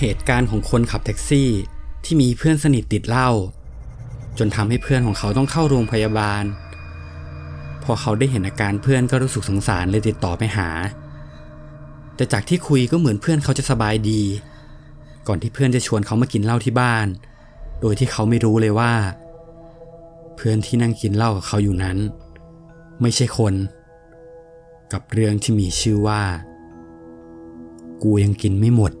เหตุการณ์ของคนขับแท็กซี่ ที่มีเพื่อนสนิทติดเหล้าจนทำให้เพื่อนของเขาต้องเข้าโรงพยาบาล พอเขาได้เห็นอาการเพื่อนก็รู้สึกสงสารเลยติดต่อไปหา แต่จากที่คุยก็เหมือนเพื่อนเขาจะสบายดี ก่อนที่เพื่อนจะชวนเขามากินเหล้าที่บ้าน โดยที่เขาไม่รู้เลยว่า เพื่อนที่นั่งกินเหล้ากับเขาอยู่นั้น ไม่ใช่คน กับเรื่องที่มีชื่อว่า กูยังกินไม่หมด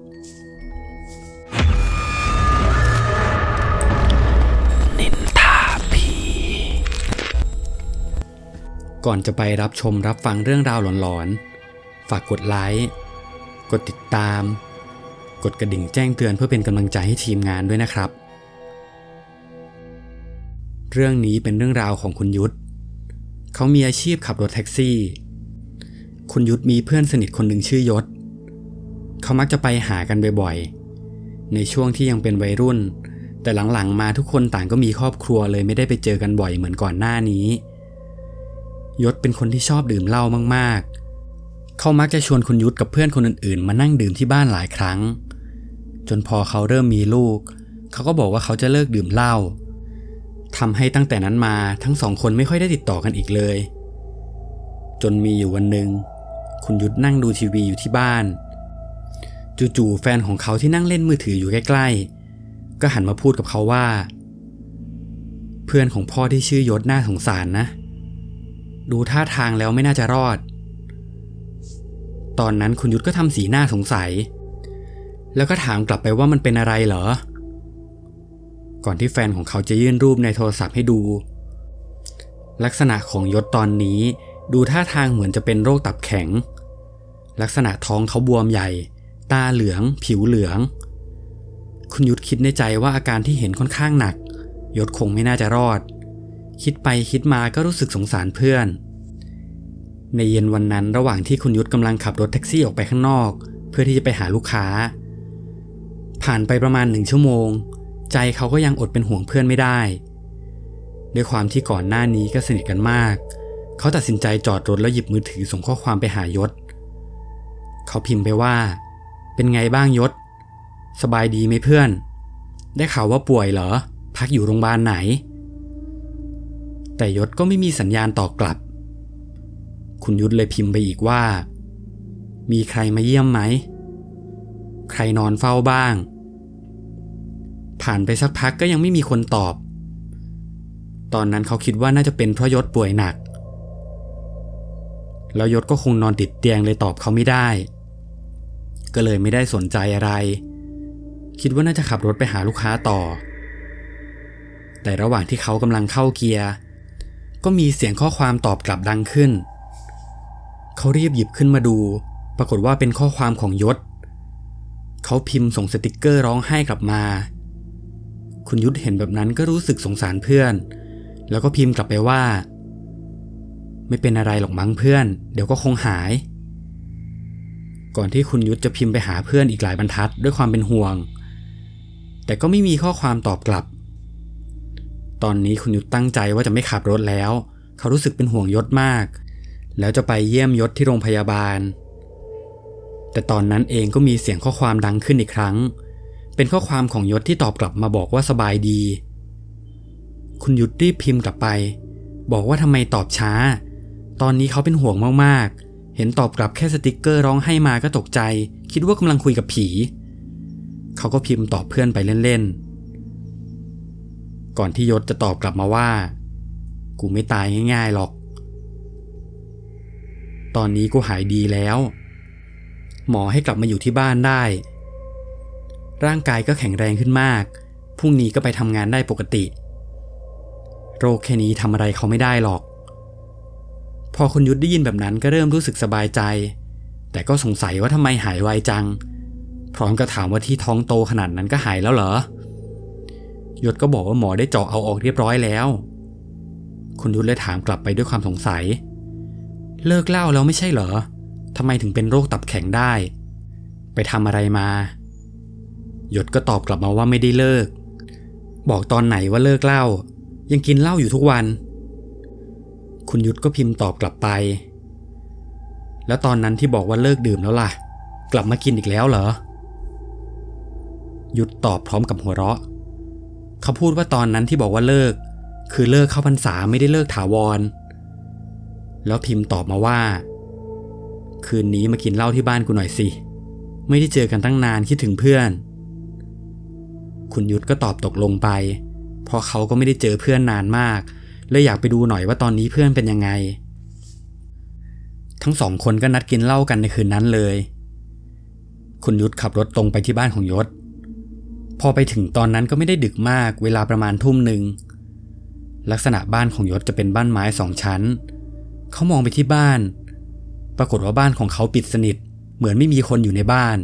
ก่อนจะไปรับชมรับฟังเรื่องราวหลอนๆ ฝากกดไลค์ กดติดตาม กดกระดิ่งแจ้งเตือนเพื่อเป็นกำลังใจให้ทีมงานด้วยนะครับ เรื่องนี้เป็นเรื่องราวของคุณยุทธ เขามีอาชีพขับรถแท็กซี่ คุณยุทธมีเพื่อนสนิทคนหนึ่งชื่อยศ เขามักจะไปหากันบ่อยๆ ในช่วงที่ยังเป็นวัยรุ่น แต่หลังๆ มาทุกคนต่างก็มีครอบครัวเลยไม่ได้ไปเจอกันบ่อยเหมือนก่อนหน้านี้ ยศเป็นคนที่ชอบดื่มเหล้ามากๆ เขามักจะชวนคุณยุทธกับเพื่อนคนอื่นๆ มานั่งดื่มที่บ้านหลายครั้ง จนพอเขาเริ่มมีลูก เขาก็บอกว่าเขาจะเลิกดื่มเหล้าทำให้ตั้งแต่นั้นมาทั้งสองคนไม่ค่อยได้ติดต่อกันอีกเลย จนมีอยู่วันหนึ่งคุณยุทธนั่งดูทีวีอยู่ที่บ้าน จู่ๆแฟนของเขาที่นั่งเล่นมือถืออยู่ใกล้ๆ ก็หันมาพูดกับเขาว่า เพื่อนของพ่อที่ชื่อยศน่าสงสารนะ ดูท่าทางแล้วไม่น่าจะรอด ตอนนั้นคุณยุทธก็ทำสีหน้าสงสัย แล้วก็ถามกลับไปว่ามันเป็นอะไรเหรอ ก่อนที่แฟนของเขาจะยื่นรูปในโทรศัพท์ให้ดู ลักษณะของยศตอนนี้ดูท่าทางเหมือนจะเป็นโรคตับแข็ง ลักษณะท้องเขาบวมใหญ่ ตาเหลือง ผิวเหลือง คุณยุทธคิดในใจว่าอาการที่เห็นค่อนข้างหนัก ยศคงไม่น่าจะรอด คิดไปคิดมาก็รู้สึกสงสารเพื่อน ในเย็นวันนั้นระหว่างที่คุณยุทธกำลังขับรถแท็กซี่ออกไปข้างนอก เพื่อที่จะไปหาลูกค้า ผ่านไปประมาณหนึ่งชั่วโมง ใจเขาก็ยังอดเป็นห่วงเพื่อนไม่ได้ ด้วยความที่ก่อนหน้านี้ก็สนิทกันมาก เขาตัดสินใจจอดรถแล้วหยิบมือถือส่งข้อความไปหายศ เขาพิมพ์ไปว่า เป็นไงบ้างยศ สบายดีไหมเพื่อน ได้ข่าวว่าป่วยเหรอ พักอยู่โรงพยาบาลไหน แต่ยศก็ไม่มีสัญญาณตอบกลับ คุณยุทธเลยพิมพ์ไปอีกว่า มีใครมาเยี่ยมไหม ใครนอนเฝ้าบ้าง ผ่านไปสักพักก็ยังไม่มีคนตอบ ตอนนั้นเขาคิดว่าน่าจะเป็นเพราะยศป่วยหนัก แล้วยศก็คงนอนติดเตียงเลยตอบเขาไม่ได้ ก็เลยไม่ได้สนใจอะไร คิดว่าน่าจะขับรถไปหาลูกค้าต่อ แต่ระหว่างที่เขากำลังเข้าเกียร์ก็มีเสียงข้อความตอบกลับดังขึ้น เขารีบหยิบขึ้นมาดู ปรากฏว่าเป็นข้อความของยศ เขาพิมพ์ส่งสติกเกอร์ร้องไห้กลับมา คุณยุทธเห็นแบบนั้นก็รู้สึกสงสารเพื่อน แล้วก็พิมพ์กลับไปว่า ไม่เป็นอะไรหรอกมั้งเพื่อน เดี๋ยวก็คงหาย ก่อนที่คุณยุทธจะพิมพ์ไปหาเพื่อนอีกหลายบรรทัดด้วยความเป็นห่วง แต่ก็ไม่มีข้อความตอบกลับ ตอนนี้คุณยุทธตั้งใจว่าจะไม่ขับรถแล้ว เขารู้สึกเป็นห่วงยศมาก แล้วจะไปเยี่ยมยศที่โรงพยาบาล แต่ตอนนั้นเองก็มีเสียงข้อความดังขึ้นอีกครั้ง เป็นข้อความของยศที่ตอบกลับมาบอกว่าสบายดี คุณยุทธรีบพิมพ์กลับไป บอกว่าทำไมตอบช้า ตอนนี้เขาเป็นห่วงมากๆ เห็นตอบกลับแค่สติกเกอร์ร้องให้มาก็ตกใจ คิดว่ากำลังคุยกับผี เขาก็พิมพ์ตอบเพื่อนไปเล่นๆ ก่อนที่ยศจะตอบกลับมาว่า กูไม่ตายง่ายๆหรอก ตอนนี้กูหายดีแล้ว หมอให้กลับมาอยู่ที่บ้านได้ ร่างกายก็แข็งแรงขึ้นมาก พรุ่งนี้ก็ไปทำงานได้ปกติ โรคแค่นี้ทำอะไรเขาไม่ได้หรอก พอคุณยุทธได้ยินแบบนั้นก็เริ่มรู้สึกสบายใจ แต่ก็สงสัยว่าทำไมหายไวจัง พร้อมกับถามว่าที่ท้องโตขนาดนั้นก็หายแล้วเหรอยศก็บอกว่าหมอได้เจาะเอาออกเรียบร้อยแล้ว คุณยุทธเลยถามกลับไปด้วยความสงสัย เลิกเหล้าแล้วไม่ใช่เหรอทำไมถึงเป็นโรคตับแข็งได้ ไปทำอะไรมา หยดก็ตอบกลับมาว่าไม่ได้เลิก บอกตอนไหนว่าเลิกเหล้ายังกินเหล้าอยู่ทุกวัน คุณยุทธก็พิมพ์ตอบกลับไป แล้วตอนนั้นที่บอกว่าเลิกดื่มแล้วล่ะ กลับมากินอีกแล้วเหรอหยุดตอบพร้อมกับหัวเราะ เขาพูดว่าตอนนั้นที่บอกว่าเลิก คือเลิกเข้าพรรษาไม่ได้เลิกถาวร แล้วพิมพ์ตอบมาว่า คืนนี้มากินเหล้าที่บ้านกูหน่อยสิ ไม่ได้เจอกันตั้งนานคิดถึงเพื่อน คุณยุทธก็ตอบตกลงไป เพราะเขาก็ไม่ได้เจอเพื่อนนานมากเลยอยากไปดูหน่อยว่าตอนนี้เพื่อนเป็นยังไง ทั้งสองคนก็นัดกินเหล้ากันในคืนนั้นเลย คุณยุทธขับรถตรงไปที่บ้านของยศ พอไปถึงตอนนั้นก็ไม่ได้ดึกมากเวลาประมาณทุ่มหนึ่งลักษณะบ้านของยศจะเป็นบ้านไม้สองชั้น เขามองไปที่บ้าน ปรากฏว่าบ้านของเขาปิดสนิท เหมือนไม่มีคนอยู่ในบ้าน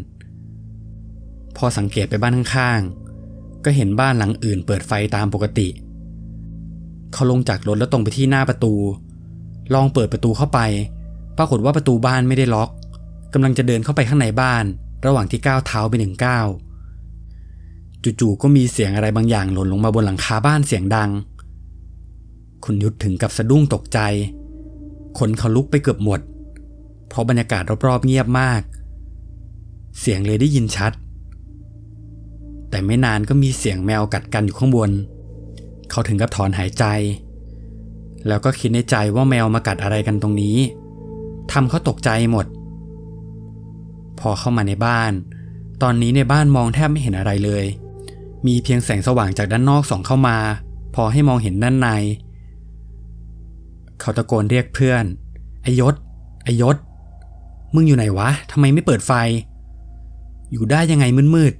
พอสังเกตไปบ้านข้างๆ ก็เห็นบ้านหลังอื่นเปิดไฟตามปกติ เขาลงจากรถแล้วตรงไปที่หน้าประตู ลองเปิดประตูเข้าไป ปรากฏว่าประตูบ้านไม่ได้ล็อกกำลังจะเดินเข้าไปข้างในบ้าน ระหว่างที่ก้าวเท้าไปหนึ่งก้าวจู่ๆก็มีเสียงอะไรบางอย่างหล่นลงมาบนหลังคาบ้านเสียงดัง คุณยุทธถึงกับสะดุ้งตกใจ คนเขาลุกไปเกือบหมด เพราะบรรยากาศรอบๆเงียบมาก เสียงเลยได้ยินชัด แต่ไม่นานก็มีเสียงแมวกัดกันอยู่ข้างบน เขาถึงกับถอนหายใจ แล้วก็คิดในใจว่าแมวมากัดอะไรกันตรงนี้ทำเขาตกใจหมด พอเข้ามาในบ้าน ตอนนี้ในบ้านมองแทบไม่เห็นอะไรเลย มีเพียงแสงสว่างจากด้านนอกส่องเข้ามา พอให้มองเห็นด้านใน เขาตะโกนเรียกเพื่อนไอยศไอยศ มึงอยู่ไหนวะทำไมไม่เปิดไฟ อยู่ได้ยังไงมืด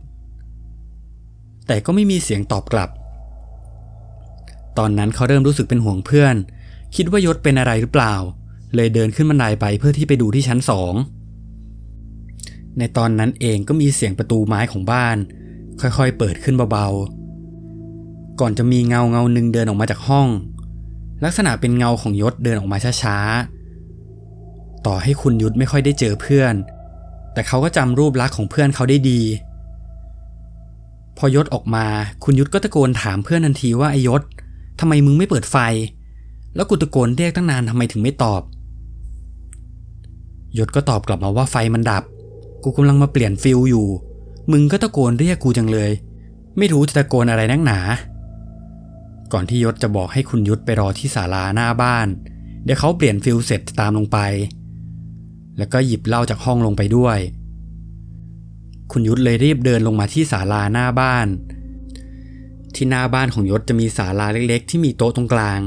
ๆ แต่ก็ไม่มีเสียงตอบกลับ ตอนนั้นเขาเริ่มรู้สึกเป็นห่วงเพื่อน คิดว่ายศเป็นอะไรหรือเปล่า เลยเดินขึ้นบันไดไปเพื่อที่ไปดูที่ชั้นสอง ในตอนนั้นเองก็มีเสียงประตูไม้ของบ้าน ค่อยๆ เปิดขึ้นเบาๆ ก่อนจะมีเงาเงาหนึ่งเดินออกมาจากห้อง ลักษณะเป็นเงาของยศเดินออกมาช้าๆ ต่อให้คุณยุทธไม่ค่อยได้เจอเพื่อน แต่เขาก็จำรูปลักษณ์ของเพื่อนเขาได้ดี พอยศออกมาคุณยุทธก็ตะโกนถามเพื่อนทันทีว่าไอยศทำไมมึงไม่เปิดไฟ แล้วกูตะโกนเรียกตั้งนานทำไมถึงไม่ตอบ ยศก็ตอบกลับมาว่าไฟมันดับ กูกำลังมาเปลี่ยนฟิลอยู่ มึงก็ตะโกนเรียกกูจังเลย ไม่รู้จะตะโกนอะไรนักหนา ก่อนที่ยศจะบอกให้คุณยุทธไปรอที่ศาลาหน้าบ้าน เดี๋ยวเขาเปลี่ยนฟิลเสร็จตามลงไป แล้วก็หยิบเหล้าจากห้องลงไปด้วย คุณยุทธเลยรีบเดินลงมาที่ศาลาหน้าบ้าน ที่หน้าบ้านของยศจะมีศาลาเล็กๆ ที่มีโต๊ะตรงกลาง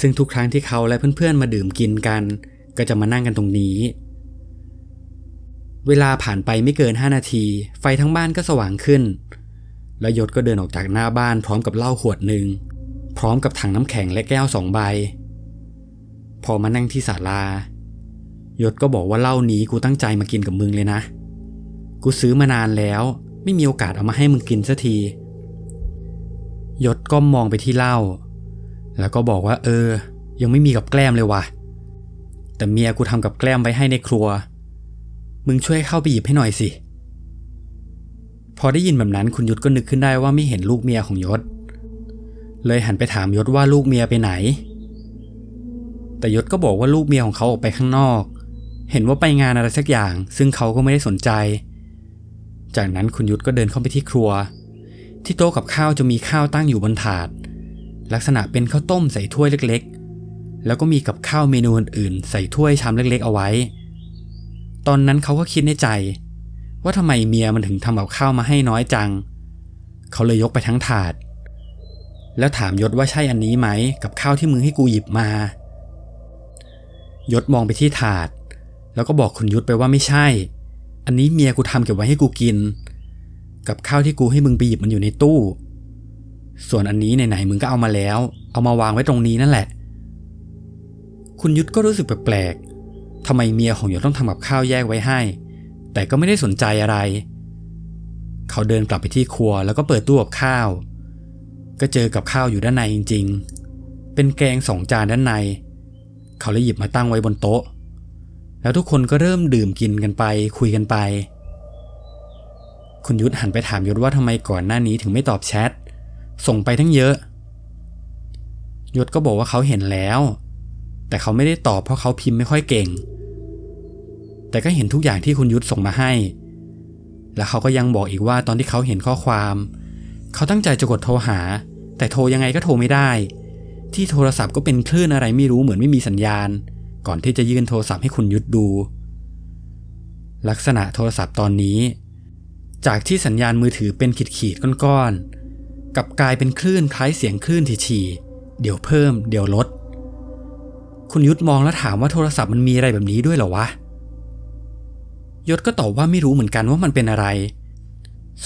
ซึ่งทุกครั้งที่เขาและเพื่อนๆมาดื่มกินกัน ก็จะมานั่งกันตรงนี้ เวลาผ่านไปไม่เกิน 5 นาที ไฟทั้งบ้านก็สว่างขึ้น แล้วยศก็เดินออกจากหน้าบ้านพร้อมกับเหล้าขวดหนึ่งพร้อมกับถังน้ำแข็งและแก้วสองใบ พอมานั่งที่ศาลายศก็บอกว่าเหล้านี้กูตั้งใจมากินกับมึงเลยนะ กูซื้อมานานแล้ว ไม่มีโอกาสเอามาให้มึงกินสักที ยศก้มมองไปที่เหล้าแล้วก็บอกว่า เออ ยังไม่มีกับแกล้มเลยว่ะ แต่เมียกูทำกับแกล้มไว้ให้ในครัว มึงช่วยเข้าไปหยิบให้หน่อยสิ พอได้ยินแบบนั้นคุณยศก็นึกขึ้นได้ว่าไม่เห็นลูกเมียของยศ เลยหันไปถามยศว่าลูกเมียไปไหน แต่ยศก็บอกว่าลูกเมียของเขาออกไปข้างนอก เห็นว่าไปงานอะไรสักอย่าง ซึ่งเขาก็ไม่ได้สนใจ จากนั้นคุณยุทธก็เดินเข้าไปที่ครัว ที่โต๊ะกับข้าวจะมีข้าวตั้งอยู่บนถาด ลักษณะเป็นข้าวต้มใส่ถ้วยเล็กๆ แล้วก็มีกับข้าวเมนูอื่นๆใส่ถ้วยชามเล็กๆ เอาไว้ ตอนนั้นเขาก็คิดในใจ ว่าทำไมเมียมันถึงทำกับข้าวมาให้น้อยจัง เขาเลยยกไปทั้งถาด แล้วถามยศว่าใช่อันนี้ไหม กับข้าวที่มึงให้กูหยิบมา ยศมองไปที่ถาด แล้วก็บอกคุณยุทธไปว่าไม่ใช่ อันนี้เมียกูทำเก็บไว้ให้กูกิน กับข้าวที่กูให้มึงไปหยิบมันอยู่ในตู้ ส่วนอันนี้ไหนๆมึงก็เอามาแล้ว เอามาวางไว้ตรงนี้นั่นแหละ คุณยุทธก็รู้สึกแปลกๆทำไมเมียของยศต้องทำกับข้าวแยกไว้ให้ แต่ก็ไม่ได้สนใจอะไร เขาเดินกลับไปที่ครัวแล้วก็เปิดตู้กับข้าว ก็เจอกับข้าวอยู่ด้านในจริง ๆ เป็นแกงสองจานด้านใน เขาเลยหยิบมาตั้งไว้บนโต๊ะ แล้วทุกคนก็เริ่มดื่มกินกันไป คุยกันไป คุณยุทธหันไปถามยศว่าทำไมก่อนหน้านี้ถึงไม่ตอบแชท ส่งไปทั้งเยอะ ยศก็บอกว่าเขาเห็นแล้ว แต่เขาไม่ได้ตอบเพราะเขาพิมพ์ไม่ค่อยเก่ง แต่ก็เห็นทุกอย่างที่คุณยุทธส่งมาให้ แล้วเขาก็ยังบอกอีกว่าตอนที่เขาเห็นข้อความ เขาตั้งใจจะกดโทรหา แต่โทรยังไงก็โทรไม่ได้ ที่โทรศัพท์ก็เป็นคลื่นอะไรไม่รู้เหมือนไม่มีสัญญาณ ก่อนที่จะยื่นโทรศัพท์ให้คุณยุทธดู ลักษณะโทรศัพท์ตอนนี้ จากที่สัญญาณมือถือเป็นขีดๆก้อนๆกับกลายเป็นคลื่นคล้ายเสียงคลื่นถี่ๆเดี๋ยวเพิ่ม เดี๋ยวลดคุณยุทธมองแล้วถามว่าโทรศัพท์มันมีอะไรแบบนี้ด้วยเหรอวะ ยศก็ตอบว่าไม่รู้เหมือนกันว่ามันเป็นอะไร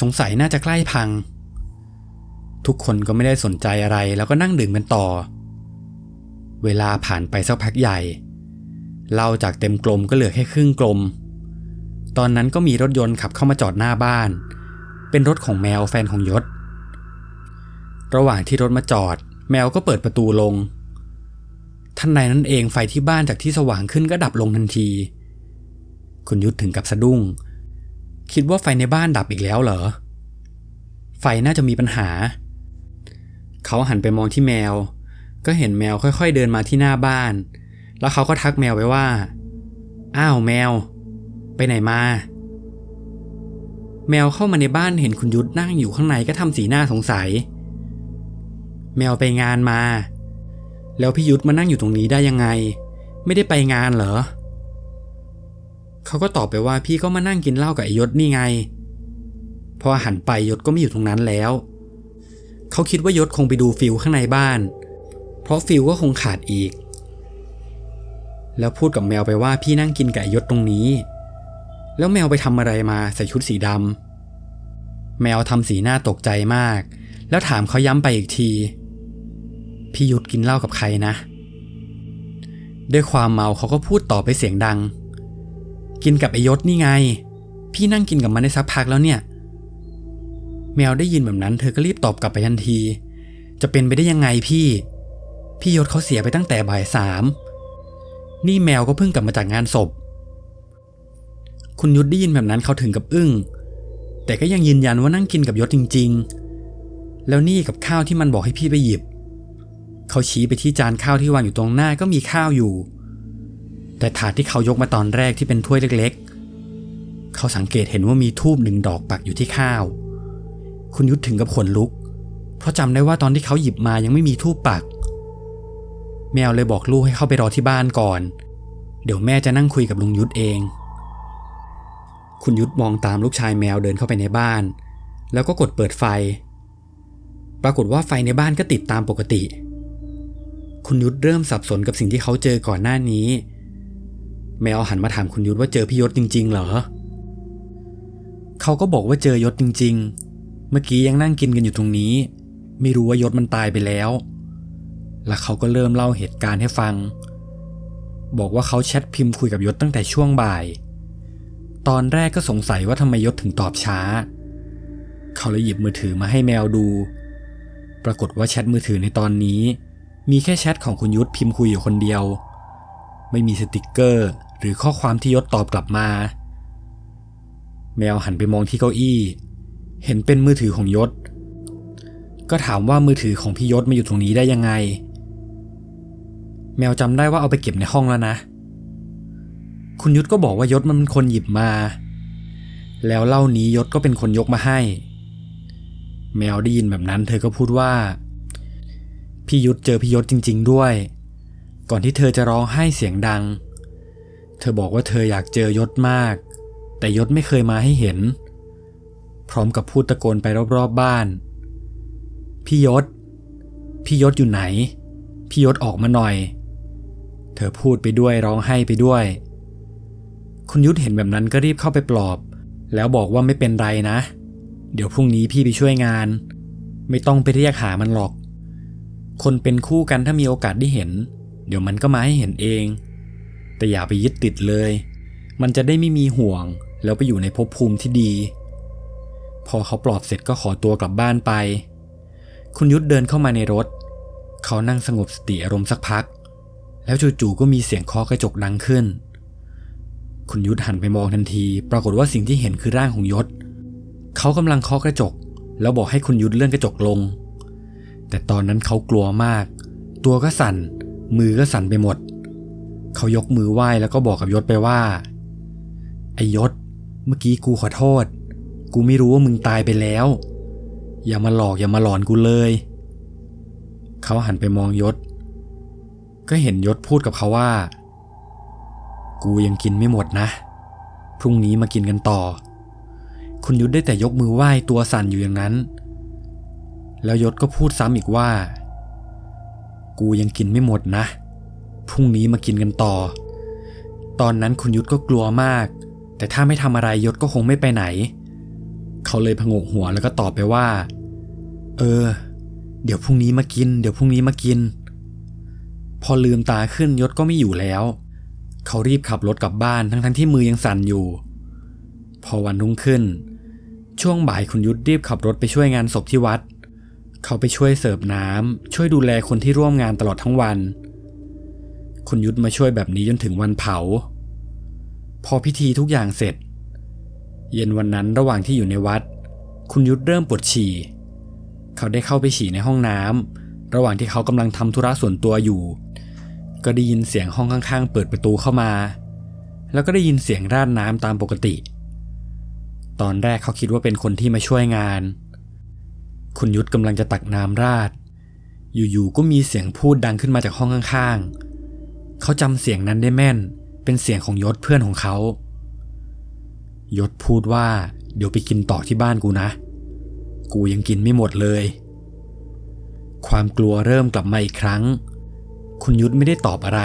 สงสัยน่าจะใกล้พัง ทุกคนก็ไม่ได้สนใจอะไรแล้วก็นั่งดื่มกันต่อ เวลาผ่านไปสักพักใหญ่เหล้าจากเต็มกลมก็เหลือแค่ครึ่งกลม ตอนนั้นก็มีรถยนต์ขับเข้ามาจอดหน้าบ้าน เป็นรถของแมวแฟนของยศ ระหว่างที่รถมาจอด แมวก็เปิดประตูลงทันใดนั้นเองไฟที่บ้านจากที่สว่างขึ้นก็ดับลงทันที คุณยุทธถึงกับสะดุ้ง คิดว่าไฟในบ้านดับอีกแล้วเหรอ ไฟน่าจะมีปัญหา เขาหันไปมองที่แมว ก็เห็นแมวค่อยๆเดินมาที่หน้าบ้าน แล้วเขาก็ทักแมวไปว่า อ้าวแมว ไปไหนมา แมวเข้ามาในบ้านเห็นคุณยุทธนั่งอยู่ข้างในก็ทำสีหน้าสงสัย แมวไปงานมา แล้วพี่ยุทธมานั่งอยู่ตรงนี้ได้ยังไง ไม่ได้ไปงานเหรอ เขาก็ตอบไปว่าพี่ก็มานั่งกินเหล้ากับไอยศนี่ไง พอหันไปยศก็ไม่อยู่ตรงนั้นแล้ว เขาคิดว่ายศคงไปดูฟิลข้างในบ้าน เพราะฟิลก็คงขาดอีก แล้วพูดกับแมวไปว่าพี่นั่งกินกับยศตรงนี้ แล้วแมวไปทำอะไรมาใส่ชุดสีดำแมวทำสีหน้าตกใจมาก แล้วถามเขาย้ำไปอีกที พี่ยุทธกินเหล้ากับใครนะด้วยความเมาเขาก็พูดต่อไปเสียงดัง กินกับไอยศนี่ไง พี่นั่งกินกับมันได้สักพักแล้วเนี่ย แมวได้ยินแบบนั้นเธอก็รีบตอบกลับไปทันที จะเป็นไปได้ยังไงพี่ พี่ยศเขาเสียไปตั้งแต่บ่ายสามนี่แมวก็เพิ่งกลับมาจากงานศพ คุณยุทธได้ยินแบบนั้นเขาถึงกับอึ้ง แต่ก็ยังยืนยันว่านั่งกินกับยศจริง ๆ แล้วนี่กับข้าวที่มันบอกให้พี่ไปหยิบ เขาชี้ไปที่จานข้าวที่วางอยู่ตรงหน้าก็มีข้าวอยู่ แต่ถาดที่เขายกมาตอนแรกที่เป็นถ้วยเล็กๆ เขาสังเกตเห็นว่ามีทูบหนึ่งดอกปักอยู่ที่ข้าว คุณยุทธถึงกับขนลุก เพราะจำได้ว่าตอนที่เขาหยิบมายังไม่มีทูบปัก แมวเลยบอกลูกให้เข้าไปรอที่บ้านก่อน เดี๋ยวแม่จะนั่งคุยกับลุงยุทธเอง คุณยุทธมองตามลูกชายแมวเดินเข้าไปในบ้าน แล้วก็กดเปิดไฟ ปรากฏว่าไฟในบ้านก็ติดตามปกติ คุณยุทธเริ่มสับสนกับสิ่งที่เขาเจอก่อนหน้านี้ แมวหันมาถามคุณยุทธว่าเจอพี่ยศจริง ๆ เหรอ เขาก็บอกว่าเจอยศจริง ๆ เมื่อกี้ยังนั่งกินกันอยู่ตรงนี้ ไม่รู้ว่ายศมันตายไปแล้ว แล้วเขาก็เริ่มเล่าเหตุการณ์ให้ฟัง บอกว่าเขาแชทพิมพ์คุยกับยศตั้งแต่ช่วงบ่าย ตอนแรกก็สงสัยว่าทำไมยศถึงตอบช้า เขาเลยหยิบมือถือมาให้แมวดู ปรากฏว่าแชทมือถือในตอนนี้ มีแค่แชทของคุณยุทธพิมพ์คุยอยู่คนเดียวไม่มีสติกเกอร์ หรือข้อความที่ยศตอบกลับมา แมวหันไปมองที่เก้าอี้ เห็นเป็นมือถือของยศ ก็ถามว่ามือถือของพี่ยศมาอยู่ตรงนี้ได้ยังไง แมวจำได้ว่าเอาไปเก็บในห้องแล้วนะ คุณยุทธก็บอกว่ายศมันเป็นคนหยิบมา แล้วเล่านี้ยศก็เป็นคนยกมาให้ แมวได้ยินแบบนั้น เธอก็พูดว่าพี่ยุทธเจอพี่ยศจริง ๆ ด้วย ก่อนที่เธอจะร้องไห้เสียงดัง ธอบอกว่าเธออยากเจอยศมาก แต่ยศไม่เคยมาให้เห็น พร้อมกับพูดตะโกนไปรอบๆบบ้าน พี่ยศ พี่ยศอยู่ไหน พี่ยศออกมาหน่อย เธอพูดไปด้วยร้องไห้ไปด้วย คุณยุทธเห็นแบบนั้นก็รีบเข้าไปปลอบ แล้วบอกว่าไม่เป็นไรนะ เดี๋ยวพรุ่งนี้พี่ไปช่วยงาน ไม่ต้องไปเรียกหามันหรอก คนเป็นคู่กันถ้ามีโอกาสได้เห็น เดี๋ยวมันก็มาให้เห็นเอง แต่อย่าไปยึดติดเลย มันจะได้ไม่มีห่วง แล้วไปอยู่ในภพภูมิที่ดี พอเขาปลอบเสร็จก็ขอตัวกลับบ้านไป คุณยุทธเดินเข้ามาในรถ เขานั่งสงบสติอารมณ์สักพัก แล้วจู่ๆก็มีเสียงเคาะกระจกดังขึ้น คุณยุทธหันไปมองทันที ปรากฏว่าสิ่งที่เห็นคือร่างของยศ เขากำลังเคาะกระจก แล้วบอกให้คุณยุทธเลื่อนกระจกลง แต่ตอนนั้นเขากลัวมาก ตัวก็สั่น มือก็สั่นไปหมด เขายกมือไหว้แล้วก็บอกกับยศไปว่า ไอยศ เมื่อกี้กูขอโทษ กูไม่รู้ว่ามึงตายไปแล้ว อย่ามาหลอกอย่ามาหลอนกูเลย เขาหันไปมองยศ ก็เห็นยศพูดกับเขาว่า กูยังกินไม่หมดนะ พรุ่งนี้มากินกันต่อ คุณยุทธได้แต่ยกมือไหว้ตัวสั่นอยู่อย่างนั้น แล้วยศก็พูดซ้ำอีกว่า กูยังกินไม่หมดนะ พรุ่งนี้มากินกันต่อ ตอนนั้นคุณยุทธก็กลัวมาก แต่ถ้าไม่ทำอะไรยศก็คงไม่ไปไหน เขาเลยพงกหัวแล้วก็ตอบไปว่า เออ เดี๋ยวพรุ่งนี้มากิน เดี๋ยวพรุ่งนี้มากิน พอลืมตาขึ้นยศก็ไม่อยู่แล้ว เขารีบขับรถกลับบ้านทั้งๆทที่มือยังสั่นอยู่ พอวันรุ่งขึ้น ช่วงบ่ายคุณยุทธรีบขับรถไปช่วยงานศพที่วัดเขาไปช่วยเสิร์ฟน้ำช่วยดูแลคนที่ร่วมงานตลอดทั้งวัน คุณยุทธมาช่วยแบบนี้จนถึงวันเผา พอพิธีทุกอย่างเสร็จ เย็นวันนั้นระหว่างที่อยู่ในวัด คุณยุทธเริ่มปวดฉี่ เขาได้เข้าไปฉี่ในห้องน้ำระหว่างที่เขากำลังทำธุระส่วนตัวอยู่ ก็ได้ยินเสียงห้องข้างๆ เปิดประตูเข้ามา แล้วก็ได้ยินเสียงราดน้ำตามปกติ ตอนแรกเขาคิดว่าเป็นคนที่มาช่วยงาน คุณยุทธกำลังจะตักน้ำราด อยู่ๆก็มีเสียงพูดดังขึ้นมาจากห้องข้างๆ เขาจำเสียงนั้นได้แม่น เป็นเสียงของยศเพื่อนของเขา ยศพูดว่าเดี๋ยวไปกินต่อที่บ้านกูนะ กูยังกินไม่หมดเลย ความกลัวเริ่มกลับมาอีกครั้ง คุณยุทธไม่ได้ตอบอะไร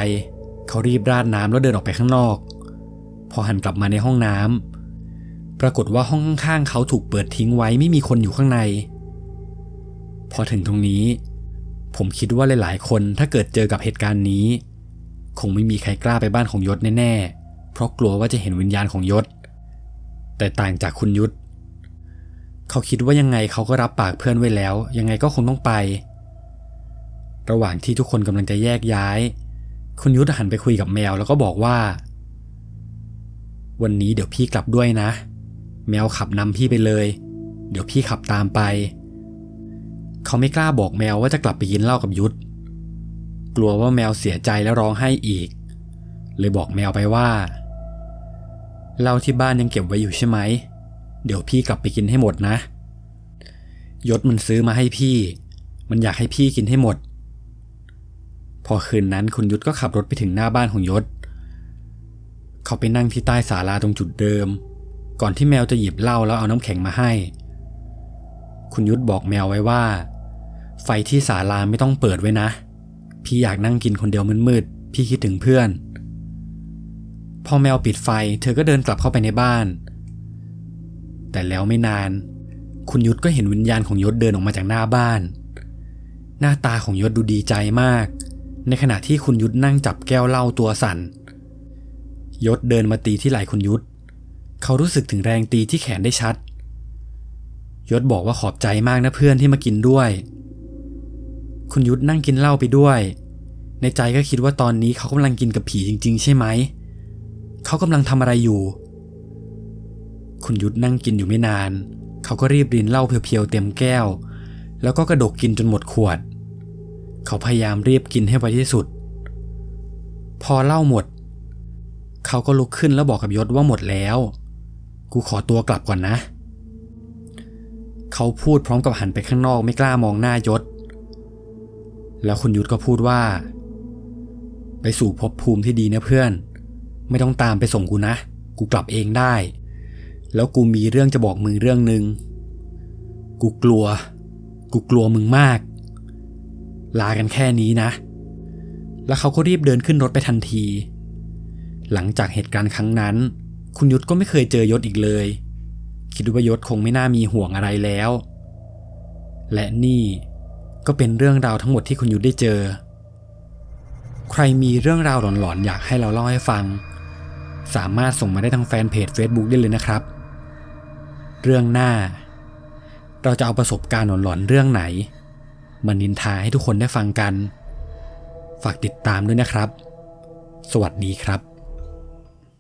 เขารีบราดน้ำแล้วเดินออกไปข้างนอก พอหันกลับมาในห้องน้ำปรากฏว่าห้องข้างๆเขาถูกเปิดทิ้งไว้ไม่มีคนอยู่ข้างใน พอถึงตรงนี้ ผมคิดว่าหลายๆ คนถ้าเกิดเจอกับเหตุการณ์นี้ คงไม่มีใครกล้าไปบ้านของยศแน่ๆ เพราะกลัวว่าจะเห็นวิญญาณของยศ แต่ต่างจากคุณยุทธ เขาคิดว่ายังไงเขาก็รับปากเพื่อนไว้แล้ว ยังไงก็คงต้องไป ระหว่างที่ทุกคนกำลังจะแยกย้าย คุณยุทธหันไปคุยกับแมวแล้วก็บอกว่า วันนี้เดี๋ยวพี่กลับด้วยนะ แมวขับนำพี่ไปเลย เดี๋ยวพี่ขับตามไป เขาไม่กล้าบอกแมวว่าจะกลับไปกินเหล้ากับยุทธ กลัวว่าแมวเสียใจแล้วร้องไห้อีก เลยบอกแมวไปว่าเหล้าที่บ้านยังเก็บไว้อยู่ใช่ไหม เดี๋ยวพี่กลับไปกินให้หมดนะ ยศมันซื้อมาให้พี่ มันอยากให้พี่กินให้หมด พอคืนนั้นคุณยุทธก็ขับรถไปถึงหน้าบ้านของยศ เขาไปนั่งที่ใต้ศาลาตรงจุดเดิม ก่อนที่แมวจะหยิบเหล้าแล้วเอาน้ำแข็งมาให้ คุณยุทธบอกแมวไว้ว่า ไฟที่ศาลาไม่ต้องเปิดไว้นะ พี่อยากนั่งกินคนเดียวมืดๆ พี่คิดถึงเพื่อน พอแมวปิดไฟ เธอก็เดินกลับเข้าไปในบ้าน แต่แล้วไม่นาน คุณยุทธก็เห็นวิญญาณของยศเดินออกมาจากหน้าบ้าน หน้าตาของยศดูดีใจมาก ในขณะที่คุณยุทธนั่งจับแก้วเหล้าตัวสั่น ยศเดินมาตีที่ไหล่คุณยุทธเขารู้สึกถึงแรงตีที่แขนได้ชัดยศบอกว่าขอบใจมากนะเพื่อนที่มากินด้วย คุณยุทธนั่งกินเหล้าไปด้วย ในใจก็คิดว่าตอนนี้เขากำลังกินกับผีจริง ๆ ใช่ไหม เขากำลังทำอะไรอยู่ คุณยุทธนั่งกินอยู่ไม่นาน เขาก็รีบรินเหล้าเพียวๆเต็มแก้ว แล้วก็กระดกกินจนหมดขวด เขาพยายามรีบกินให้ไวที่สุด พอเหล้าหมด เขาก็ลุกขึ้นแล้วบอกกับยศว่าหมดแล้ว กูขอตัวกลับก่อนนะ เขาพูดพร้อมกับหันไปข้างนอกไม่กล้ามองหน้ายศ แล้วคุณยุทธก็พูดว่า ไปสู่ภพภูมิที่ดีนะเพื่อน ไม่ต้องตามไปส่งกูนะ กูกลับเองได้ แล้วกูมีเรื่องจะบอกมึงเรื่องหนึ่งกูกลัว กูกลัวมึงมาก ลากันแค่นี้นะ แล้วเขาก็รีบเดินขึ้นรถไปทันที หลังจากเหตุการณ์ครั้งนั้น คุณยุทธก็ไม่เคยเจอยศอีกเลย คิดว่ายศคงไม่น่ามีห่วงอะไรแล้ว และนี่ ก็เป็นเรื่องราวทั้งหมดที่คุณยุทธได้เจอ ใครมีเรื่องราวหลอนๆ อยากให้เราเล่าให้ฟัง สามารถส่งมาได้ทางแฟนเพจ Facebook ได้เลยนะครับ เรื่องหน้า เราจะเอาประสบการณ์หลอนๆ เรื่องไหนมานินทาให้ทุกคนได้ฟังกัน ฝากติดตามด้วยนะครับ สวัสดีครับ